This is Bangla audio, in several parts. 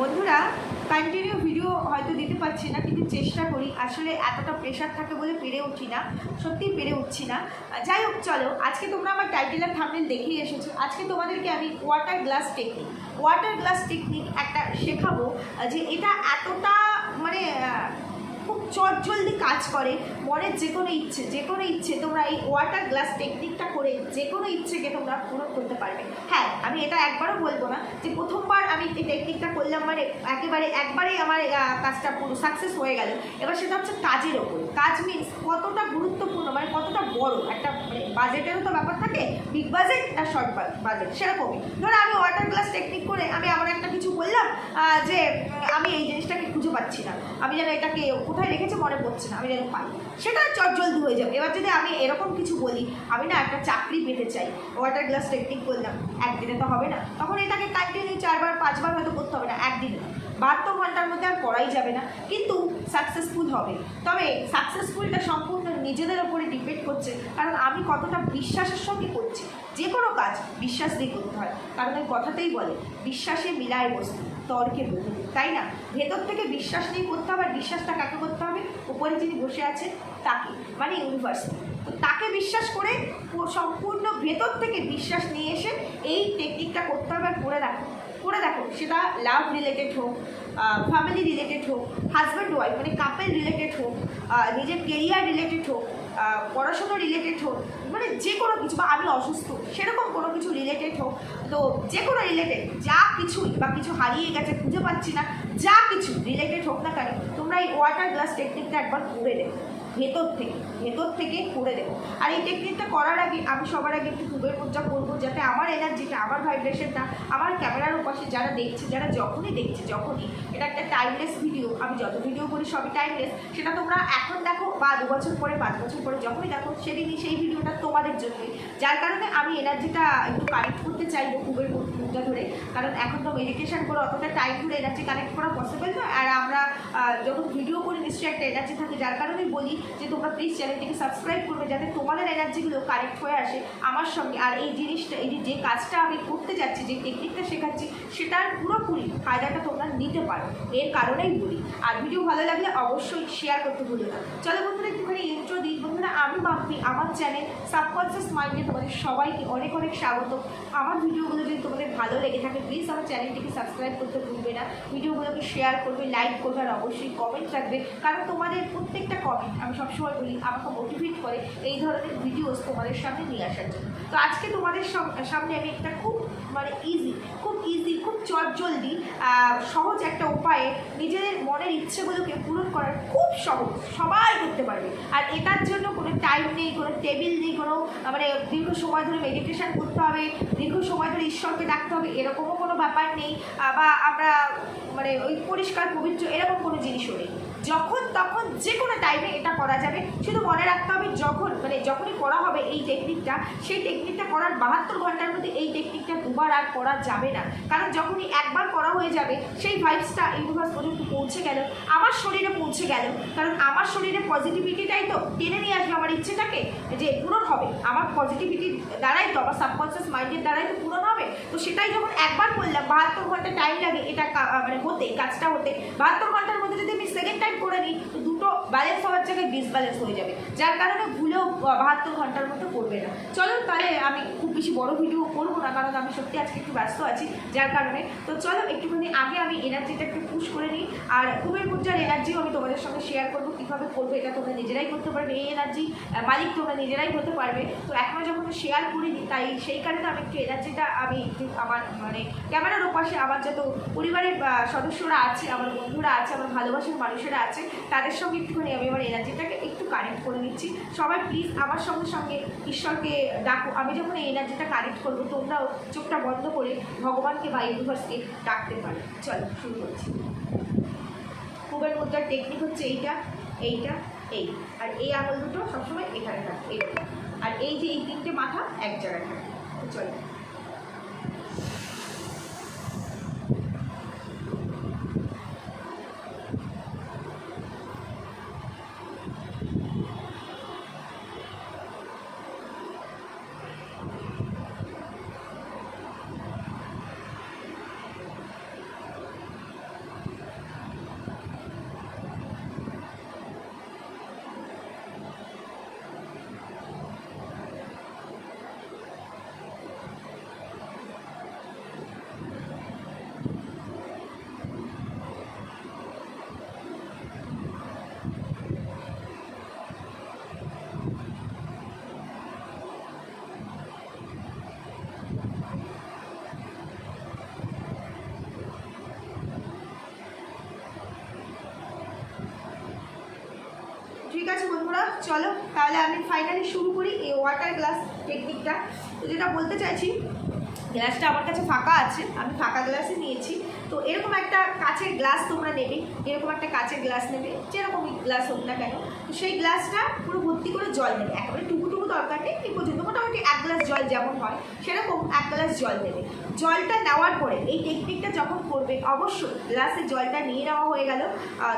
বন্ধুরা কন্টিনিউ ভিডিও হয়তো দিতে পারছি না, কিন্তু চেষ্টা করি। আসলে এতটা প্রেশার থাকে বলে পেরে উঠি না, সত্যিই পেরে উঠছি না। যাই হোক, চলো, আজকে তোমরা আমার টাইটেল আর থামনেল দেখেই এসেছ। আজকে তোমাদেরকে আমি water glass technique water glass technique একটা শেখাবো যে এটা এতটা মানে খুব চটজলদি কাজ করে মনের যে কোনো ইচ্ছে, যে কোনো ইচ্ছে তোমরা এই ওয়াটার গ্লাস টেকনিকটা করে যে কোনো ইচ্ছেকে তোমরা পূরণ করতে পারবে। হ্যাঁ আমি এটা একবারও বলব না যে প্রথমবার আমি এই টেকনিকটা করলাম মানে একেবারে একবারেই আমার কাজটা পুরো সাকসেস হয়ে গেল। এবার সেটা হচ্ছে কাজের ওপর। কাজ মিনস কতটা গুরুত্বপূর্ণ মানে কতটা বড়, একটা মানে বাজেটেরও তো ব্যাপার থাকে বিগ বাজেট আর শর্ট বাজেট সেরকমই। ধরো আমি ওয়াটার গ্লাস টেকনিক করে আমি আমার একটা কিছু বললাম যে আমি এই জিনিসটাকে খুঁজে পাচ্ছি না। আমি যেন এটাকে কোথায় রেখেছে মনে পড়ছে না, আমি যেন পাই। সেটা চটজলদি হয়ে যাবে। এবার যদি আমি এরকম কিছু বলি, আমি না একটা চাকরি পেতে চাই ওয়াটার গ্লাস টেকনিক করলাম একদিনে তো হবে না। তখন এটাকে কন্টিনিউ চারবার, পাঁচবার হয়তো করতে হবে না, একদিনে। বাহাত্তর ঘণ্টার মধ্যে আর করাই যাবে না, কিন্তু সাকসেসফুল হবে। তবে সাকসেসফুলটা সম্পূর্ণ নিজেদের ওপরে ডিপেন্ড করছে, কারণ আমি কতটা বিশ্বাসের সঙ্গে করছি। যে কোনো কাজ বিশ্বাস দিয়ে করতে হয়, কারণ ওই কথাতেই বলে, বিশ্বাসে মিলায় বস্তু, তর্কে বহু তাই না? ভেতর থেকে বিশ্বাস নিয়ে করতে হবে, আর বিশ্বাসটা কাকে করতে হবে? উপরে যিনি বসে আছেন তাকে মানে ইউনিভার্সিটি তো তাকে বিশ্বাস করে সম্পূর্ণ ভেতর থেকে বিশ্বাস নিয়ে এসে এই টেকনিকটা করতে হবে আর করে দেখো। করে দেখো, সেটা লাভ রিলেটেড হোক ফ্যামিলি রিলেটেড হোক হাজব্যান্ড ওয়াইফ মানে কাপেল রিলেটেড হোক নিজের কেরিয়ার রিলেটেড হোক পড়াশোনা রিলেটেড হোক মানে যে কোনো কিছু, বা আমি অসুস্থ, সেরকম কোনো কিছু রিলেটেড হোক, তো যে কোনো রিলেটেড যা কিছুই, বা কিছু হারিয়ে গেছে, খুঁজে পাচ্ছি না, যা কিছু রিলেটেড হোক না কেন, তোমরা এই ওয়াটার গ্লাস টেকনিকটা একবার করে দেখো। ভেতর থেকে ভেতর থেকে করে দেবো। আর এই টেকনিকটা করার আগে আমি সবার আগে একটু খুবের মুদ্রা করব, যাতে আমার এনার্জিটা আমার ভাইব্রেশনটা আমার ক্যামেরার পাশে যারা দেখছে, যারা যখনই দেখছে, যখনই, এটা একটা টাইমলেস ভিডিও আমি যত ভিডিও করি সবই টাইমলেস সেটা তোমরা এখন দেখো বা দু বছর পরে, পাঁচ বছর পরে যখনই দেখো, সেদিনই সেই ভিডিওটা তোমাদের জন্যই যার কারণে আমি এনার্জিটা একটু কানেক্ট করতে চাইব খুবের মুদ্রা ধরে, কারণ এখন তো মেডিটেশন করে অতটা টাইম ধরে এনার্জি কানেক্ট করা পসিবল নয়, আর আমরা যখন ভিডিও করি নিশ্চয়ই একটা এনার্জি থাকে, যার কারণে বলি যে তোমরা প্লিজ চ্যানেলটিকে সাবস্ক্রাইব করবে যাতে তোমাদের এনার্জিগুলো কানেক্ট হয়ে আসে আমার সঙ্গে। আর এই জিনিসটা, এই যে কাজটা আমি করতে যাচ্ছি, যে টেকনিকটা শেখাচ্ছি, সেটার পুরোপুরি ফায়দাটা তোমরা নিতে পারো। এর কারণেই বলি। আর ভিডিও ভালো লাগলে অবশ্যই শেয়ার করতে ভুলো না। চলো বন্ধুরা, একটুখানি ইন্ট্রো দিই। বন্ধুরা, আমি মাম্পি, আমার চ্যানেল সাবকনসিয়াস মাইন্ডে তোমাদের সবাইকে অনেক অনেক স্বাগত। আমার ভিডিওগুলো যদি তোমাদের ভালো লেগে থাকে প্লিজ আমার চ্যানেলটিকে সাবস্ক্রাইব করতে ভুলবে না। ভিডিওগুলোকে শেয়ার করবে লাইক করবে আর অবশ্যই কমেন্ট রাখবে। কারণ তোমাদের প্রত্যেকটা কমেন্ট আমি সবসময় বলি, আমাকে মোটিভেট করে এই ধরনের ভিডিওস তোমাদের সামনে নিয়ে আসার জন্য। তো আজকে তোমাদের সামনে আমি একটা খুব মানে ইজি খুব ইজি খুব চটজলদি সহজ একটা উপায়ে নিজেদের মনের ইচ্ছেগুলোকে পূরণ করার খুব সহজ, সবাই করতে পারবে। আর এটার জন্য কোনো টাইম নেই, কোনো টেবিল নেই, কোনো মানে দীর্ঘ সময় ধরে মেডিটেশান করতে হবে, দীর্ঘ সময় ধরে ঈশ্বরকে ডাকতে হবে, এরকমও ব্যাপার নেই বা আমরা মানে ওই পরিষ্কার, পবিত্র, এরকম কোনো জিনিসও নেই। যখন তখন যে কোনো টাইমে এটা করা যাবে। শুধু মনে রাখতে হবে, যখন মানে যখনই করা হবে এই টেকনিকটা সেই টেকনিকটা করার বাহাত্তর ঘণ্টার মধ্যে এই টেকনিকটা দুবার আর করা যাবে না। কারণ যখনই একবার করা হয়ে যাবে, সেই ভাইবসটা ইউনিভার্স পর্যন্ত পৌঁছে গেল, আমার শরীরে পৌঁছে গেল। কারণ আমার শরীরে পজিটিভিটিটাই তো টেনে নিয়ে আসবে আমার ইচ্ছেটাকে, যে পূরণ হবে। আমার পজিটিভিটির দ্বারাই তো, আমার সাবকনসিয়াস মাইন্ডের দ্বারাই তো পূরণ হবে। তো সেটাই যখন একবার করলাম, বাহাত্তর ঘণ্টা টাইম লাগে এটা মানে হতে, কাজটা হতে। বাহাত্তর ঘণ্টার মধ্যে যদি আমি সেকেন্ড টাইম করে নিই তো দুটো ব্যালেন্স হওয়ার জায়গায় ডিসব্যালেন্স হয়ে যাবে। যার কারণে ভুলেও বাহাত্তর ঘণ্টার মতো করবে না। চলো তাহলে আমি খুব বেশি বড় ভিডিও করব না, কারণ আমি সত্যি আজকে একটু ব্যস্ত আছি, যার কারণে। তো চলো, একটুখানি আগে আমি এনার্জিটা একটু পুশ করে নিই, আর কুবের মুদ্রার এনার্জিও আমি তোমাদের সঙ্গে শেয়ার করব। কীভাবে করব এটা তোমরা নিজেরাই করতে পারবে, এই এনার্জি মালিক তোমরা নিজেরাই হতে পারবে। তো এখনও যখন শেয়ার করিনি, তাই সেই কারণে আমি একটু এনার্জিটা আমি আমার মানে ক্যামেরার ওপাশে আমার যত পরিবারের সদস্যরা আছে, আমার বন্ধুরা আছে, আমার ভালোবাসার মানুষেরা আছে, তাদের সঙ্গে একটুখানি আমি আমার এনার্জিটাকে একটু কানেক্ট করে নিচ্ছি। সবাই প্লিজ আমার সঙ্গে সঙ্গে ঈশ্বরকে ডাকো। আমি যখন এই এনার্জিটা কানেক্ট করব, তোমরাও চোখটা বন্ধ করে ভগবানকে বা ইউনিভার্সকে ডাকতে পারো। চলো, শুরু করছি। কুবের মুদ্রার টেকনিক হচ্ছে এইটা। এইটা এই। আর এই আঙুল দুটো সবসময় এখানে থাকে, এই আর এই যে এই তিনটে মাথা এক জায়গায় থাকে। চলো আছে বন্ধুরা চলো, তাহলে আমি ফাইনালি শুরু করি এই ওয়াটার গ্লাস টেকনিকটা তো যেটা বলতে চাইছি গ্লাসটা আমার কাছে ফাঁকা আছে, আমি ফাঁকা গ্লাসে নিয়েছি। তো এরকম একটা কাচের গ্লাস তোমরা নেবে, এরকম একটা কাচের গ্লাস নেবে যেরকম গ্লাস হোক না কেন। তো সেই গ্লাসটা পুরো ভর্তি করে জল নেবে, একেবারে টুকু দরকার নেই এই পর্যন্ত মোটামুটি এক গ্লাস জল যেমন হয়, সেরকম এক গ্লাস জল নেবে জলটা নেওয়ার পরে এই টেকনিকটা যখন করবে, অবশ্যই গ্লাসে জলটা নিয়ে নেওয়া হয়ে গেল।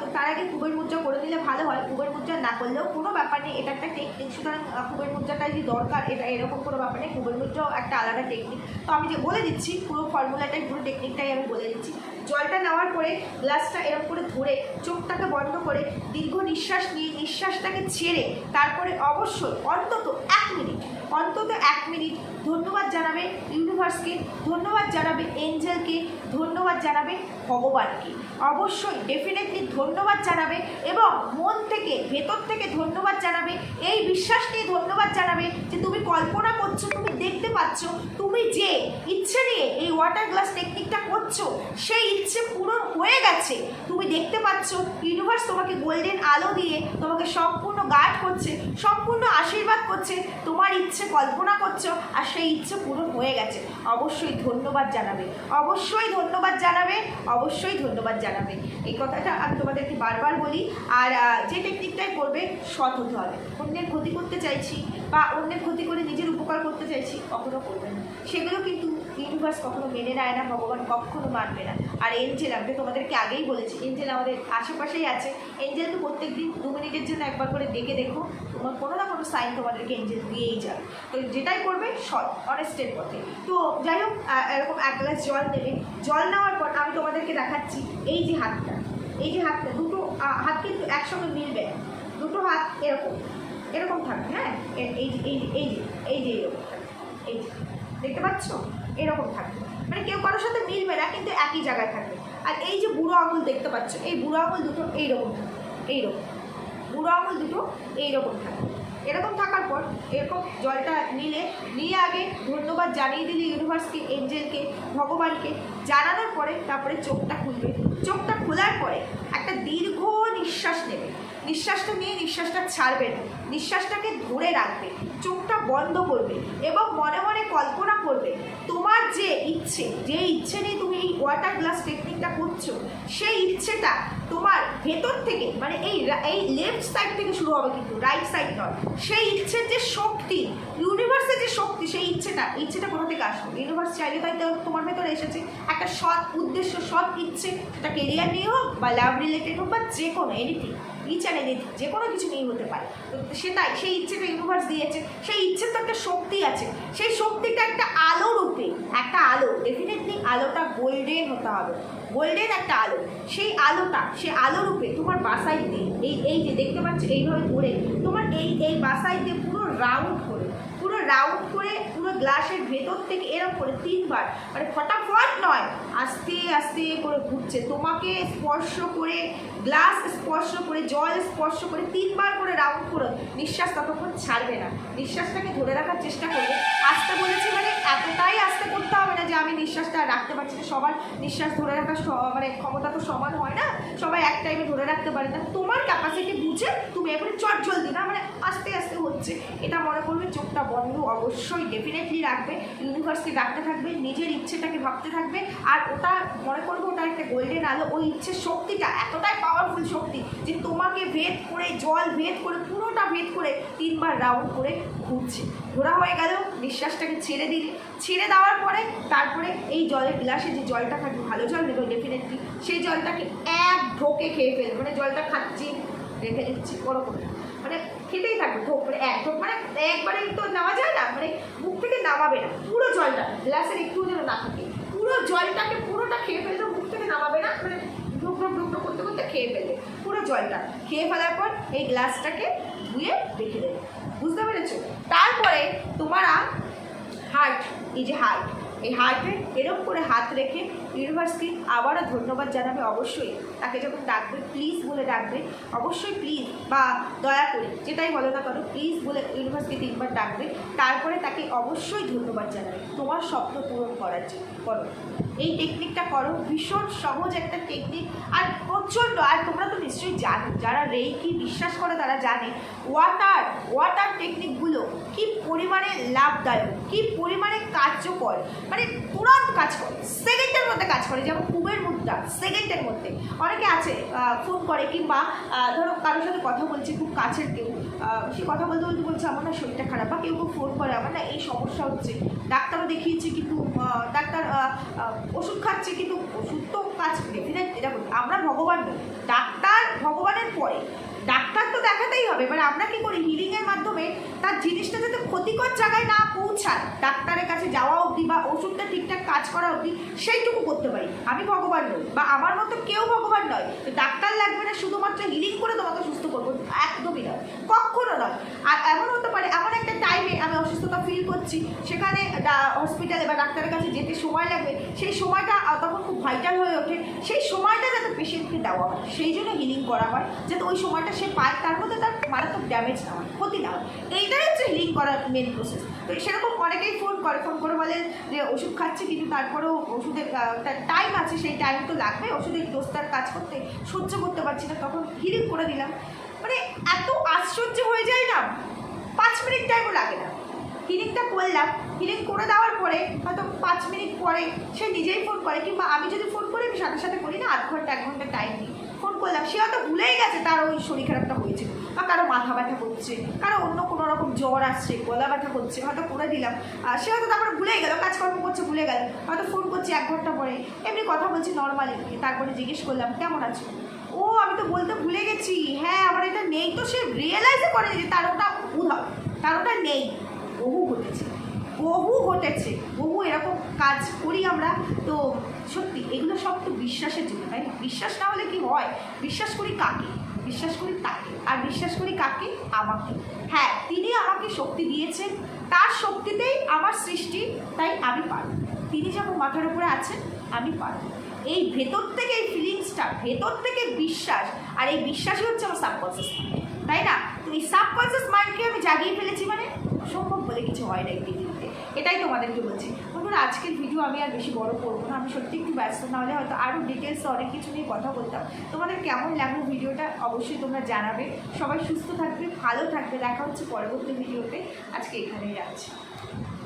তো তার আগে কুবের মুদ্রা করে দিলে ভালো হয়, কুবের মুদ্রা না করলেও কোনো ব্যাপার নেই, এটা একটা টেকনিক সুতরাং কুবের মুদ্রাটা যদি দরকার, এটা এরকম কোনো ব্যাপার নেই, কুবের মুদ্রাও একটা আলাদা টেকনিক তো আমি যে বলে দিচ্ছি, পুরো ফর্মুলাটাই পুরো টেকনিকটাই আমি বলে দিচ্ছি। জলটা নেওয়ার পরে গ্লাসটা এরকম করে ধরে চোখটাকে বন্ধ করে দীর্ঘ নিঃশ্বাস নিয়ে নিঃশ্বাসটাকে ছেড়ে তারপরে অবশ্যই অন্তত এক মিনিট, অন্তত এক মিনিট ধন্যবাদ জানাবে ইউনিভার্সকে ধন্যবাদ জানাবে এঞ্জেলকে ধন্যবাদ জানাবে ভগবানকে। অবশ্যই ডেফিনেটলি ধন্যবাদ জানাবে এবং মন থেকে ভেতর জানাবে, এই বিশ্বাস নিয়ে ধন্যবাদ জানাবে যে তুমি কল্পনা করছ, তুমি দেখতে পাচ্ছ, তুমি যে ইচ্ছে নিয়ে এই ওয়াটার গ্লাস টেকনিকটা করছ, সেই ইচ্ছে পূরণ হয়ে গেছে। তুমি দেখতে পাচ্ছ ইউনিভার্স তোমাকে গোল্ডেন আলো দিয়ে তোমাকে সম্পূর্ণ গার্ড করছে, সম্পূর্ণ আশীর্বাদ করছে, তোমার ইচ্ছে কল্পনা করছ, আর সেই ইচ্ছে পূরণ হয়ে গেছে। অবশ্যই ধন্যবাদ জানাবে, অবশ্যই ধন্যবাদ জানাবে। অবশ্যই ধন্যবাদ জানাবে। এই কথাটা আমি তোমাদেরকে বারবার বলি, আর যে টেকনিকটাই করবে, সৎ হতে হবে। অন্যের ক্ষতি করতে চাইছি বা অন্যের ক্ষতি করে নিজের উপকার করতে চাইছি, কখনো করবে না। সেগুলো কিন্তু ইউনিভার্স কখনো মেনে নেয় না, ভগবান কখনো মানবে না। আর এঞ্জেল আমি তোমাদেরকে আগেই বলেছি এঞ্জেল আমাদের আশেপাশেই আছে। এঞ্জেল তো প্রত্যেক দিন দু মিনিটের জন্য একবার করে ডেকে দেখো, তোমার কোনো না কোনো সাইন তোমাদেরকে এঞ্জেল দিয়েই যাবে। তো যেটাই করবে সৎ অনেস্টের পথে। তো যাই হোক এরকম এক গ্লাস জল নেবে জল নেওয়ার পর আমি তোমাদেরকে দেখাচ্ছি এই যে হাতটা। এই যে হাতটা, দুটো হাত কিন্তু একসঙ্গে মিলবে। দুটো হাত এরকম এরকম থাকবে হ্যাঁ? এই যে এই যে এই যে এই যে এরকম। থাকবে এই যে, দেখতে পাচ্ছ? এরকম থাকবে। মানে কেউ কারোর সাথে মিলবে না, কিন্তু একই জায়গায় থাকবে। আর এই যে বুড়ো আঙুল দেখতে পাচ্ছ, এই বুড়ো আঙুল দুটো এইরকম থাকবে এইরকম। বুড়ো আঙুল দুটো এইরকম থাকবে এরকম থাকার পর এরকম জলটা নিলে, নিয়ে আগে ধন্যবাদ জানিয়ে দিলে ইউনিভার্সকে, এঞ্জেলকে, ভগবানকে। জানানোর পরে তারপরে চোখটা খুলবে। চোখটা খোলার পরে একটা দীর্ঘ নিঃশ্বাস নেবে। নিঃশ্বাসটা নিয়ে নিঃশ্বাসটা ছাড়বে না। নিঃশ্বাসটাকে ধরে রাখবে। চোখটা বন্ধ করবে এবং মনে মনে কল্পনা করবে, তোমার যে ইচ্ছে যে ইচ্ছে নিয়ে তুমি এই ওয়াটার গ্লাস টেকনিকটা করছ, সেই ইচ্ছেটা তোমার ভেতর থেকে মানে এই এই লেফট সাইড থেকে শুরু হবে কিন্তু রাইট সাইড নয়, সেই ইচ্ছের যে শক্তি ইউনিভার্সের যে শক্তি, সেই ইচ্ছেটা ইচ্ছেটা কোথা থেকে আসবে ইউনিভার্স চাইলে তাই তো তোমার ভেতরে এসেছে। একটা সৎ উদ্দেশ্য, সৎ ইচ্ছে, সেটা কেরিয়ার নিয়ে হোক বা লাভ রিলেটেড হোক বা যে কোনো এনিথিং অ্যান্ড এনিথিং যে কোনো কিছু নিয়ে হতে পারে। তো সেটাই সেই ইচ্ছেটা ইউনিভার্স দিয়েছে, সেই ইচ্ছের তো একটা শক্তি আছে। সেই শক্তিটা একটা আলো রূপে, একটা আলো ডেফিনেটলি আলোটা গোল্ডেন হতে হবে। গোল্ডেন একটা আলো। সেই আলোটা, সে আলো রূপে তোমার বাসাইতে এই এই যে দেখতে পাচ্ছ, এইভাবে ঘুরে তোমার এই এই বাসাইতে পুরো রাউন্ড করে, পুরো রাউন্ড করে, পুরো গ্লাসের ভেতর থেকে এরকম করে তিনবার মানে ফটাফট নয়, আস্তে আস্তে করে ঘুরছে। তোমাকে স্পর্শ করে গ্লাস স্পর্শ করে, জল স্পর্শ করে তিনবার করে রাউন্ড করে, নিঃশ্বাস ততক্ষণ ছাড়বে না। নিঃশ্বাসটাকে ধরে রাখার চেষ্টা করবে। আস্তে বলেছি মানে এতটাই আস্তে করতে হবে না যে আমি নিঃশ্বাসটা রাখতে পারছি না। সবার নিঃশ্বাস ধরে রাখার মানে ক্ষমতা তো সমান হয় না। সবাই এক টাইমে ধরে রাখতে পারে না। তোমার ক্যাপাসিটি বুঝে তুমি এবারে চট জলদি, না মানে আস্তে আস্তে হচ্ছে। এটা মনে করবে চোখটা বন্ধ, অবশ্যই ডেফিনেটলি রাখবে। ইউনিভার্সকে ডাকতে থাকবে, নিজের ইচ্ছেটাকে ভাবতে থাকবে। আর ওটা মনে করবে ওটা একটা গোল্ডেন আলো। ওই ইচ্ছের শক্তিটা এতটাই পাওয়ারফুল শক্তি যে তোমাকে ভেদ করে, জল ভেদ করে, পুরোটা ভেদ করে তিনবার রাউন্ড করে ঘুরছে। ঘোরা হয়ে গেল নিঃশ্বাসটাকে ছেড়ে দিলে। ছেড়ে দেওয়ার পরে তারপরে এই জলের গ্লাসে যে জলটা থাকবে ভালো জল নেবে ডেফিনেটলি সেই জলটাকে এক ঢোকে খেয়ে ফেলবে। মানে জলটা খাচ্ছি, রেখে দিচ্ছি, ওরকম। মানে খেতেই থাকবে, ঢোক মানে এক ঢোক মানে একবারে তো নেওয়া যায় না মানে মুখ থেকে নামাবে না। পুরো জলটা গ্লাসের একটু যেন না থাকে। পুরো জলটাকে পুরোটা খেয়ে ফেলবে মুখ থেকে নামাবে না মানে ঢোক ঢোক করতে করতে খেয়ে ফেলে, পুরো জলটা। খেয়ে ফেলার পর এই গ্লাসটাকে ধুয়ে রেখে দেবে। বুঝতে পেরেছ? তারপরে তোমারা হার্ট এই যে হার্ট এই হার্টে এরকম করে হাত রেখে ইউনিভার্সকে আবারও ধন্যবাদ জানাবে অবশ্যই। তাকে যখন ডাকবে প্লিজ বলে ডাকবে, অবশ্যই প্লিজ বা দয়া করে, যেটাই বলো না কেন প্লিজ বলে ইউনিভার্সকে তিনবার ডাকবে। তারপরে তাকে অবশ্যই ধন্যবাদ জানাবে। তোমার স্বপ্ন পূরণ করার জন্য। করো। এই টেকনিকটা করো। ভীষণ সহজ একটা টেকনিক আর প্রচণ্ড, আর তোমরা তো নিশ্চয়ই জানো, যারা রেইকি বিশ্বাস করে তারা জানে ওয়াটার ওয়াটার টেকনিকগুলো কি পরিমাণে লাভদায়ক, কি পরিমাণে কার্যকর মানে তুরন্ত কাজ করে। সেকেন্ডের মধ্যে কাজ করে, যেমন কুবের মুদ্রা সেকেন্ডের মধ্যে। অনেকে আছে ফোন করে কিংবা ধরো কারোর সাথে কথা বলছে, খুব কাছের কেউ সে কথা বলতে বলতে বলছে, আমার না শরীরটা খারাপ। বা কেউ কেউ ফোন করে, আমার না এই সমস্যা হচ্ছে। ডাক্তারও দেখিয়েছি কিন্তু ডাক্তার ওষুধ খাচ্ছে, কিন্তু ওষুধ তো কাজ ডেফিনেট এটা আমরা ভগবান ডাক্তার ভগবানের পরে, ডাক্তার তো দেখাতেই হবে, এবার আমরা কি করি? হিলিংয়ের মাধ্যমে তার জিনিসটা যাতে ক্ষতিকর জায়গায় না পৌঁছায়, ডাক্তারের কাছে যাওয়া অবধি বা ওষুধটা ঠিকঠাক কাজ করা অবধি সেইটুকু করতে পারি। আমি ভগবান নই, বা আমার মতো কেউ ভগবান নয় ডাক্তার লাগবে না, শুধুমাত্র হিলিং করে তোমাকে সুস্থ করব, একদমই নয় কখনো নয়। আর এমন হতে পারে, এমন একটা টাইমে আমি অসুস্থতা ফিল করছি, সেখানে হসপিটালে বা ডাক্তারের কাছে যেতে সময় লাগবে, সেই সময়টা তখন খুব ভাইটাল হয়ে ওঠে। সেই সময়টা যাতে দেওয়া হয়। সেই জন্য হিলিং করা হয়, যাতে ওই সময়টা সে পায়, তার মধ্যে তার মারাত্মক ড্যামেজ না হয়, ক্ষতি না হয়। এইটাই হচ্ছে হিলিং করার মেন প্রসেস তো সেরকম অনেকেই ফোন করে ফোন করে বলে যে ওষুধ খাচ্ছে কিন্তু তারপরেও ওষুধের টাইম আছে, সেই টাইম তো লাগবে। ওষুধের ডোজটার কাজ করতে, সহ্য করতে পারছি না, তখন হিলিং করে দিলাম। মানে এত আশ্চর্য হয়ে যায় না? পাঁচ মিনিট টাইমও লাগে না। হিলিংটা করলাম, হিলিং করে দেওয়ার পরে হয়তো পাঁচ মিনিট পরে সে নিজেই ফোন করে, কিংবা আমি যদি ফোন করি, আমি সাথে সাথে করি না, আধ ঘণ্টা, এক ঘণ্টা টাইম নিই। ফোন করলাম, সে হয়তো ভুলেই গেছে তার ওই শরীর খারাপটা হয়েছে, বা কারও মাথা ব্যথা করছে, কারও অন্য কোনো রকম জ্বর আসছে, গলা ব্যথা করছে, হয়তো করে দিলাম, আর সে হয়তো তারপরে ভুলেই গেল, কাজকর্ম করছে, ভুলে গেল, হয়তো ফোন করছি এক ঘণ্টা পরে, এমনি কথা বলছি নর্মালি তারপরে জিজ্ঞেস করলাম, কেমন আছো? ও, আমি তো বলতে ভুলে গেছি হ্যাঁ আমার এটা নেই। তো সে রিয়েলাইজও করে যে তার ওটা উধাও, তার ওটা নেই। বহু ঘটেছে বহু ঘটেছে, বহু এরকম কাজ করি আমরা। তো সত্যি, এগুলো সব তো বিশ্বাসের জন্য, তাই না? বিশ্বাস না হলে কি হয়? বিশ্বাস করি কাকে? বিশ্বাস করি তাকে। আর বিশ্বাস করি কাকে? আমাকে। হ্যাঁ তিনি আমাকে শক্তি দিয়েছেন। তার শক্তিতেই আমার সৃষ্টি, তাই আমি পারব। তিনি যখন মাথার উপরে আছেন, আমি পারব। এই ভেতর থেকে এই ফিলিংসটা ভেতর থেকে বিশ্বাস, আর এই বিশ্বাসই হচ্ছে আমার সাবকনসিয়াস মাইন্ড তাই না? তো এই সাবকনসিয়াস মাইন্ডকে আমি জাগিয়ে ফেলেছি মানে? অসম্ভব বলে কিছু হয় না এই পৃথিবীতে। এটাই তোমাদেরকে বলছি। বন্ধুরা, আজকের ভিডিও আমি আর বেশি বড় করব না। আমি সত্যি একটু ব্যস্ত না হলে হয়তো আরও ডিটেলসে অনেক কিছু নিয়ে কথা বলতাম। তোমাদের কেমন লাগল ভিডিওটা অবশ্যই তোমরা জানাবে। সবাই সুস্থ থাকবে, ভালো থাকবে। দেখা হচ্ছে পরবর্তী ভিডিওতে আজকে এখানেই যাচ্ছি